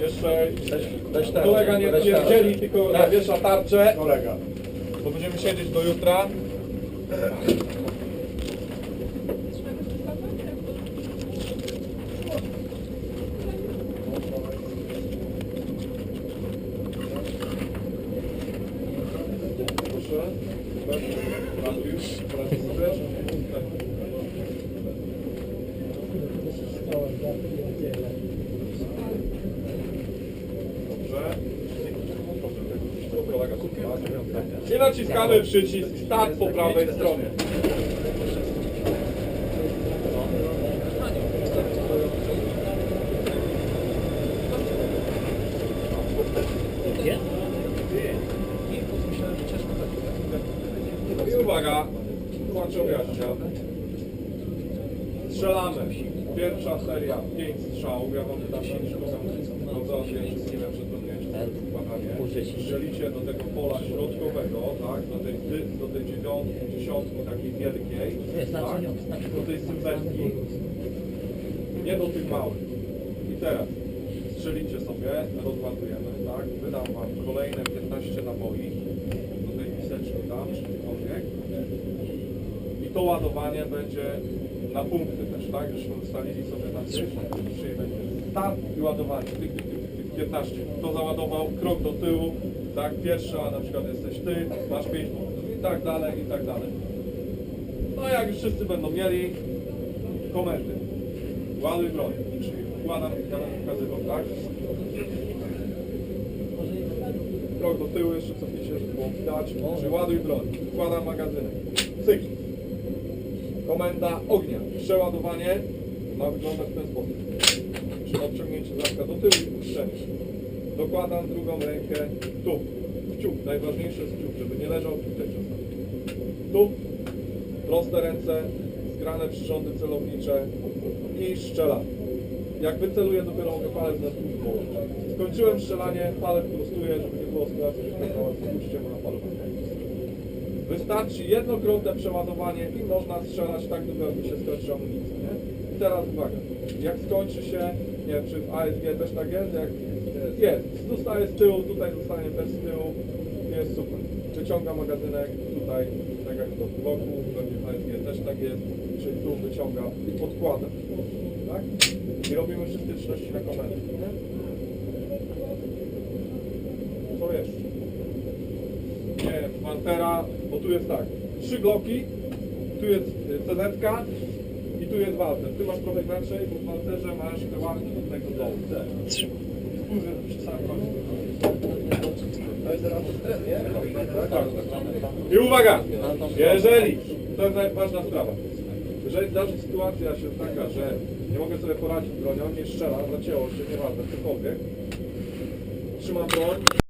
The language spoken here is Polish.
Jeszcze kolega nie pierdzieli, tylko Tak. wiesza tarczę, Kolega. bo będziemy siedzieć do jutra. Proszę. I naciskamy przycisk start po prawej stronie. I uwaga, zobaczę objaśnia. Strzelamy. Pierwsza seria, 5 strzałów. Ja wam dam silnik, bo za wszystkie lepsze to nie jest Strzelicie do tego pola środkowego, tak? Do tej, do tej dziewiątki, dziesiątki takiej wielkiej, tak? Do tej sylwetki. Nie do tych małych. I teraz strzelicie sobie, rozładujemy, tak? Wydam wam kolejne 15 naboi do tej miseczki tam, I to ładowanie będzie na punkty też, tak? Żeśmy ustalili sobie gdzieś, czyli będzie start i ładowanie, tych, tych, tych, tych 15. Kto załadował, krok do tyłu, tak? Pierwsza na przykład jesteś ty, masz 5 punktów i tak dalej, i tak dalej. No jak już wszyscy będą mieli komendy, ładuj broń, czyli układam, będę pokazywał, tak? Krok do tyłu, jeszcze cofnijcie, żeby było widać, czyli ładuj broń, układam magazynek, cyk. Komenda ognia. Przeładowanie ma wyglądać w ten sposób. Czyli odciągnięcie zamka do tyłu i puszczenie. Dokładam drugą rękę tu. Kciuk. Najważniejsze jest kciuk, żeby nie leżał tutaj czasami. Tu. Proste ręce, zgrane przyrządy celownicze i strzelam. Jak wyceluję, dopiero mogę palec na. Skończyłem strzelanie, palec prostuję, żeby nie było sytuacji, że na palowanie. Wystarczy jednokrotne przeładowanie i można strzelać tak jak mi się skończy amunicja, nie? I teraz uwaga, jak skończy się, nie wiem, czy w ASG też tak jest, jak jest, zostaje z tyłu, tutaj zostanie też z tyłu, jest super. Wyciąga magazynek, tutaj, tak jak to w bloku, pewnie w ASG też tak jest, czyli tu wyciąga i podkłada, tak? I robimy wszystkie czynności na komendę? Co jeszcze? nie, Pantera, bo tu jest tak, trzy bloki, tu jest cz i tu jest Walter. Ty masz trochę inaczej, bo w Walterze masz te łapki do tego dołu. Spójrz przy samym końcu. I uwaga, jeżeli, to jest najważna sprawa, jeżeli zdarzy sytuacja się taka, że nie mogę sobie poradzić z bronią, nie strzela, zacięło się, nieważne, cokolwiek, trzymam broń,